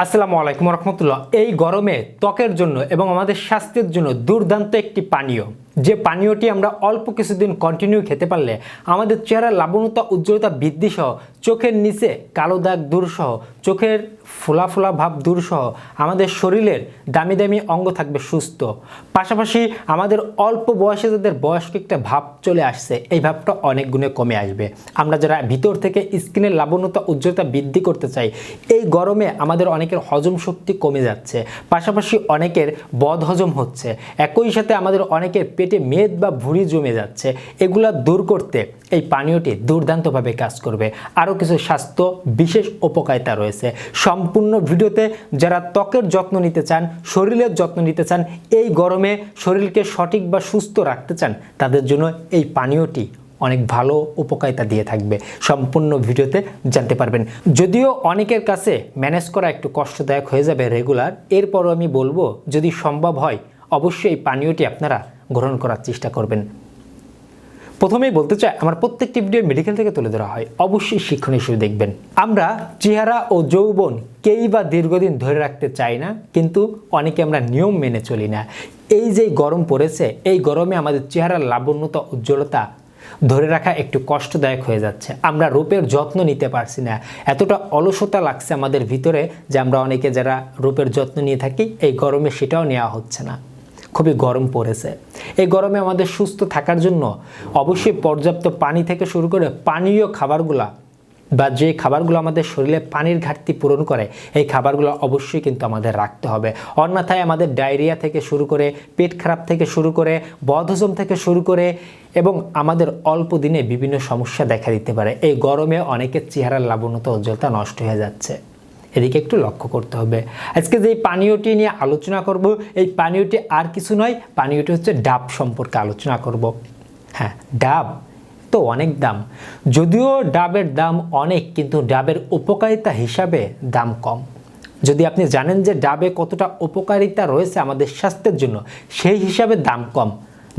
আসসালামু আলাইকুম রহমতুল্লাহ। এই গরমে ত্বকের জন্য এবং আমাদের স্বাস্থ্যের জন্য দুর্দান্ত একটি পানীয়। যে পানীয়টি আমরা অল্প কিছুদিন কন্টিনিউ খেতে পারলে আমাদের চেহারার লাবণতা উজ্জ্বলতা বৃদ্ধি সহ, চোখের নিচে কালো দাগ দূর সহ, চোখের ফোলা ফোলা ভাব দূর সহ আমাদের শরীরের দামি দামি অঙ্গ থাকবে সুস্থ। পাশাপাশি আমাদের অল্প বয়সে যাদের বয়স্ক একটা ভাব চলে আসছে, এই ভাবটা অনেক গুণে কমে আসবে। আমরা যারা ভিতর থেকে স্কিনের লাবণতা উজ্জ্বলতা বৃদ্ধি করতে চাই, এই গরমে আমাদের অনেকের হজম শক্তি কমে যাচ্ছে। পাশাপাশি অনেকের বদ হজম হচ্ছে। একই সাথে আমাদের অনেকের পেটে মেদ বা ভুঁড়ি জমে যাচ্ছে, এগুলা দূর করতে এই পানীয়টি দুর্দান্তভাবে কাজ করবে। আরও কিছু স্বাস্থ্য বিশেষ উপকারিতা রয়েছে। সম্পূর্ণ ভিডিওতে যারা ত্বকের যত্ন নিতে চান, শরীরের যত্ন নিতে চান, এই গরমে শরীরকে সঠিক বা সুস্থ রাখতে চান, তাদের জন্য এই পানীয়টি অনেক ভালো উপকারিতা দিয়ে থাকবে। সম্পূর্ণ ভিডিওতে জানতে পারবেন। যদিও অনেকের কাছে ম্যানেজ করা একটু কষ্টদায়ক হয়ে যাবে রেগুলার, এরপরও আমি বলব, যদি সম্ভব হয়, অবশ্যই এই পানীয়টি আপনারা গ্রহণ করার চেষ্টা করবেন। প্রথমেই বলতে চাই, আমার প্রত্যেকটি ভিডিও মেডিকেল থেকে তুলে ধরা হয়। অবশ্যই শিক্ষণীয় হিসেবে দেখবেন। আমরা চেহারা ও যৌবন কেই বা দীর্ঘদিন ধরে রাখতে চাই না, কিন্তু অনেকে আমরা নিয়ম মেনে চলি না। এই যে গরম পড়েছে, এই গরমে আমাদের চেহারার লাবণ্যতা, উজ্জ্বলতা ধরে রাখা একটু কষ্টদায়ক হয়ে যাচ্ছে। আমরা রূপের যত্ন নিতে পারছি না। এতটা অলসতা লাগছে আমাদের ভিতরে যে আমরা অনেকে যারা রূপের যত্ন নিয়ে থাকি, এই গরমে সেটাও নেওয়া হচ্ছে না। খুবই গরম পড়েছে। এই গরমে আমাদের সুস্থ থাকার জন্য অবশ্যই পর্যাপ্ত পানি থেকে শুরু করে পানীয় খাবারগুলা বা যে খাবারগুলো আমাদের শরীরে পানির ঘাটতি পূরণ করে, এই খাবারগুলো অবশ্যই কিন্তু আমাদের রাখতে হবে। অন্যথায় আমাদের ডায়রিয়া থেকে শুরু করে, পেট খারাপ থেকে শুরু করে, বদহজম থেকে শুরু করে এবং আমাদের অল্প দিনে বিভিন্ন সমস্যা দেখা দিতে পারে। এই গরমে অনেকের চেহারার লাবণ্যতা উজ্জ্বলতা নষ্ট হয়ে যাচ্ছে। এদিকে একটু লক্ষ্য করতে হবে। আজকে যে পানীয়টি নিয়ে আলোচনা করব, এই পানীয়টি আর কিছু নয়, পানীয়টি হচ্ছে ডাব সম্পর্কে আলোচনা করব। হ্যাঁ ডাব তো অনেক দাম। যদিও ডাবের দাম অনেক, কিন্তু ডাবের উপকারিতা হিসাবে দাম কম। যদি আপনি জানেন যে ডাবে কতটা উপকারিতা রয়েছে আমাদের স্বাস্থ্যের জন্য, সেই হিসাবে দাম কম।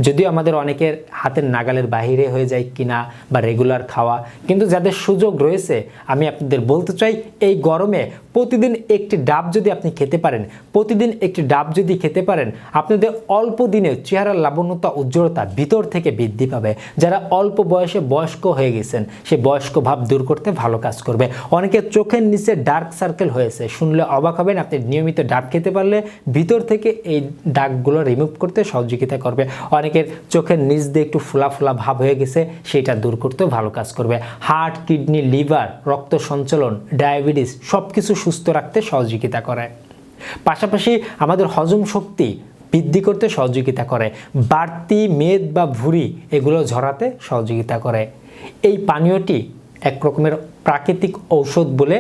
যদিও আমাদের অনেকের হাতের নাগালের বাহিরে হয়ে যায় কিনা বা রেগুলার খাওয়া, কিন্তু যাদের সুযোগ রয়েছে, আমি আপনাদের বলতে চাই, এই গরমে প্রতিদিন একটি ডাব যদি আপনি খেতে পারেন, প্রতিদিন একটি ডাব যদি খেতে পারেন, আপনাদের অল্প দিনে চেহারার লাবণ্যতা, উজ্জ্বলতা ভিতর থেকে বৃদ্ধি পাবে। যারা অল্প বয়সে বয়স্ক হয়ে গেছেন, সে বয়স্ক ভাব দূর করতে ভালো কাজ করবে। অনেকে চোখের নিচে ডার্ক সার্কেল হয়েছে, শুনলে অবাক হবেন, আপনি নিয়মিত ডাব খেতে পারলে ভিতর থেকে এই দাগগুলো রিমুভ করতে সহযোগিতা করবে। অনেকের চোখের নিচ দিয়ে একটু ফোলা ফোলা ভাব হয়ে গেছে, সেটা দূর করতেও ভালো কাজ করবে। হার্ট, কিডনি, লিভার, রক্ত সঞ্চালন, ডায়াবেটিস সব কিছু সুস্থ রাখতে সহযোগিতা করে। পাশাপাশি আমাদের হজম শক্তি বৃদ্ধি করতে সহযোগিতা করে। বাড়তি মেদ বা ভুঁড়ি এগুলো ঝরাতে সহযোগিতা করে। এই পানীয়টি এক রকমের প্রাকৃতিক ঔষধ বলে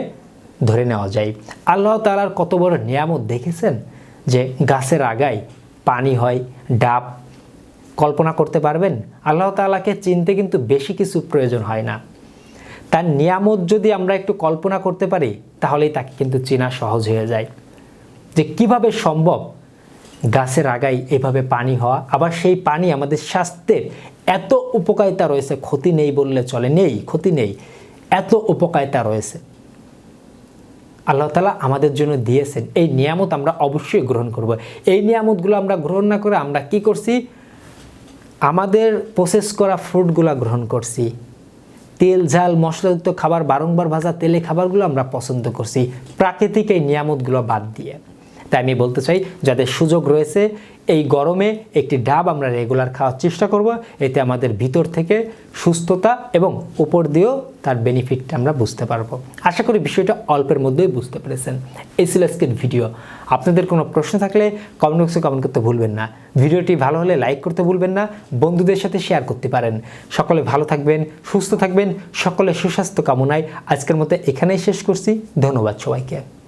ধরে নেওয়া যায়। আল্লাহ তালার কত বড় নিয়ামত দেখেছেন? যে গাছের আগায় পানি হয়, ডাব কল্পনা করতে পারবেন, আল্লাহ তাআলাকে চিনতে কিন্তু বেশি কিছু প্রয়োজন হয় না। তার নিয়ামত যদি আমরা একটু কল্পনা করতে পারি, তাহলেই তাকে কিন্তু চেনা সহজ হয়ে যায়। যে কীভাবে সম্ভব গাছের আগায় এভাবে পানি হওয়া, আবার সেই পানি আমাদের স্বাস্থ্যের এত উপকারিতা রয়েছে, ক্ষতি নেই বললে চলে, নেই, ক্ষতি নেই, এত উপকারিতা রয়েছে। আল্লাহ তালা আমাদের জন্য দিয়েছেন, এই নিয়ামত আমরা অবশ্যই গ্রহণ করব। এই নিয়ামতগুলো আমরা গ্রহণ না করে আমরা কি করছি? আমাদের প্রসেস করা ফ্রুটগুলো গ্রহণ করছি। তেল, ঝাল, মশলাযুক্ত খাবার, বারংবার ভাজা তেলে খাবারগুলো আমরা পছন্দ করছি। প্রাকৃতিক এই নিয়ামতগুলো বাদ দিয়ে। তাই আমি বলতে চাই, যাদের সুযোগ রয়েছে, এই গরমে একটি ডাব আমরা রেগুলার খাওয়ার চেষ্টা করব। এতে আমাদের ভিতর থেকে সুস্থতা এবং উপর দিয়েও তার বেনিফিটটা আমরা বুঝতে পারব। আশা করি বিষয়টা অল্পের মধ্যেই বুঝতে পেরেছেন। এই ছিল আজকের ভিডিও আপনাদের কোনো প্রশ্ন থাকলে কমেন্ট বক্সে কমেন্ট করতে ভুলবেন না। ভিডিওটি ভালো হলে লাইক করতে ভুলবেন না। বন্ধুদের সাথে শেয়ার করতে পারেন। সকলে ভালো থাকবেন, সুস্থ থাকবেন সকলে সুস্বাস্থ্য কামনায় আজকের মতো এখানেই শেষ করছি। ধন্যবাদ সবাইকে।